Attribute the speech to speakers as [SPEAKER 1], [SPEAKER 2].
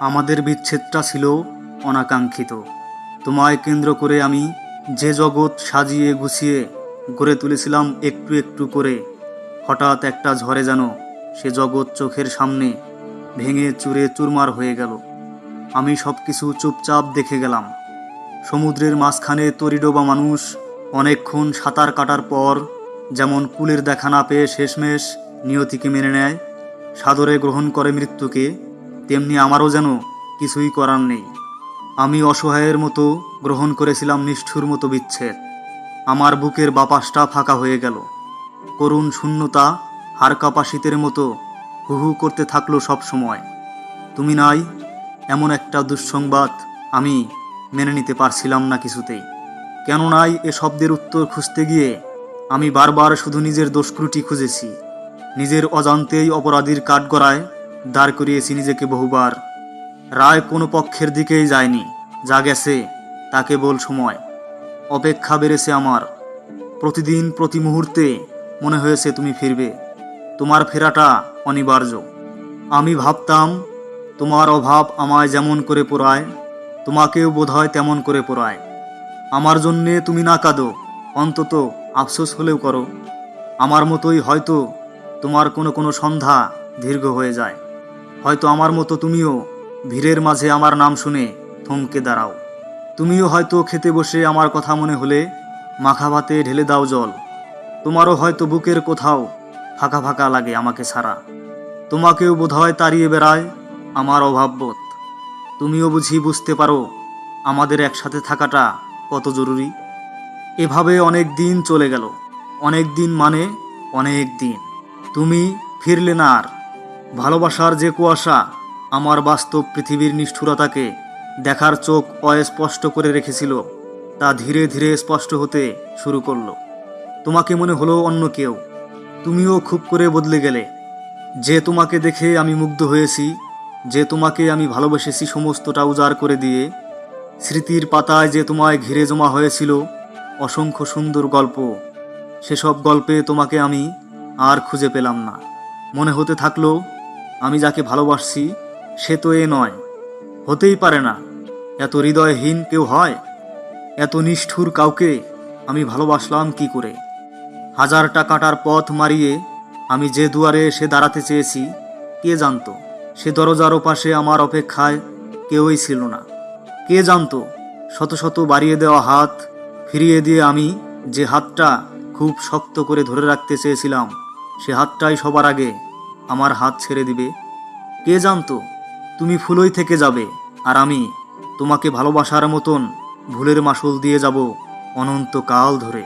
[SPEAKER 1] আমাদের বিচ্ছেদটা ছিল অনাকাঙ্ক্ষিত। তোমায় কেন্দ্র করে আমি যে জগৎ সাজিয়ে গুছিয়ে গড়ে তুলেছিলাম একটু একটু করে, হঠাৎ একটা ঝড়ে যেন সে জগৎ চোখের সামনে ভেঙে চুরে চুরমার হয়ে গেল। আমি সব কিছু চুপচাপ দেখে গেলাম। সমুদ্রের মাঝখানে তরিডোবা মানুষ অনেকক্ষণ সাঁতার কাটার পর যেমন কুলের দেখা না পেয়ে শেষমেশ নিয়তিকে মেনে নেয়, সাদরে গ্রহণ করে মৃত্যুকে তেমনি আমারও যেন কিছুই করার নেই। আমি অসহায়ের মতো গ্রহণ করেছিলাম নিষ্ঠুর মতো বিচ্ছেদ। আমার বুকের বাপাসটা ফাঁকা হয়ে গেল। করুণ শূন্যতা হারকাপা শীতের মতো হুহু করতে থাকল সব সময়। তুমি নাই, এমন একটা দুঃসংবাদ আমি মেনে নিতে পারছিলাম না কিছুতেই। কেন নাই এ শব্দের উত্তর খুঁজতে গিয়ে আমি বারবার শুধু নিজের দোষক্রুটি খুঁজেছি। নিজের অজান্তেই অপরাধীর কাঠগড়ায় দাঁড় করিয়েছি নিজেকে বহুবার। রায় কোনো পক্ষের দিকেই যায়নি, যা গেছে তা কেবল সময়। অপেক্ষা বেড়েছে আমার। প্রতিদিন, প্রতি মুহূর্তে মনে হয়েছে তুমি ফিরবে। তোমার ফেরাটা অনিবার্য। আমি ভাবতাম, তোমার অভাব আমায় যেমন করে পোড়ায়, তোমাকেও বোধহয় তেমন করে পোড়ায়। আমার জন্যে তুমি না কাঁদো, অন্তত আফসোস হলেও করো। আমার মতোই হয়তো তোমার কোনো কোনো সন্ধ্যা দীর্ঘ হয়ে যায়। হয়তো আমার মতো তুমিও ভিড়ের মাঝে আমার নাম শুনে থমকে দাঁড়াও। তুমিও হয়তো খেতে বসে আমার কথা মনে হলে মাখা ভাতে ঢেলে দাও জল। তোমারও হয়তো বুকের কোথাও ফাঁকা ফাঁকা লাগে আমাকে ছাড়া। তোমাকেও বোধহয় তাড়িয়ে বেড়ায় আমার অভাববোধ। তুমিও বুঝি বুঝতে পারো আমাদের একসাথে থাকাটা কত জরুরি। এভাবে অনেক দিন চলে গেল। অনেক দিন মানে অনেক দিন। তুমি ফিরলে না আর ভালোবাসার যে কুয়াশা, আমার বাস্তব পৃথিবীর নিষ্ঠুরতাকে দেখার চোখ অস্পষ্ট করে রেখেছিল, তা ধীরে ধীরে স্পষ্ট হতে শুরু করল। তোমাকে মনে হলো অন্য কেউ। তুমিও খুব করে বদলে গেলে। যে তোমাকে দেখে আমি মুগ্ধ হয়েছি, যে তোমাকে আমি ভালোবেসেছি সমস্তটা উজাড় করে দিয়ে, স্মৃতির পাতায় যে তোমায় ঘিরে জমা হয়েছিল, অসংখ্য সুন্দর গল্প। সেসব গল্পে তোমাকে আমি আর খুঁজে পেলাম না। মনে হতে থাকল আমি যাকে ভালোবাসছি সে তো এ নয়। হতেই পারে না, এত হৃদয়হীন কেউ হয়, এত নিষ্ঠুর কাউকে আমি ভালোবাসলাম কি করে? হাজারটা কাটার পথ মারিয়ে আমি যে দুয়ারে এসে দাঁড়াতে চেয়েছি, কে জানতো? সে দরজার ওপাশে আমার অপেক্ষায় কেউই ছিল না। কে জানতো? শত শত বাড়িয়ে দেওয়া হাত ফিরিয়ে দিয়ে আমি যে হাতটা খুব শক্ত করে ধরে রাখতে চেয়েছিলাম, সে হাতটাই সবার আগে আমার হাত ছেড়ে দিবে। কে জানতো, তুমি ফুলই থেকে যাবে, আর আমি তোমাকে ভালোবাসার মতন ভুলের মাসুল দিয়ে যাব অনন্তকাল ধরে।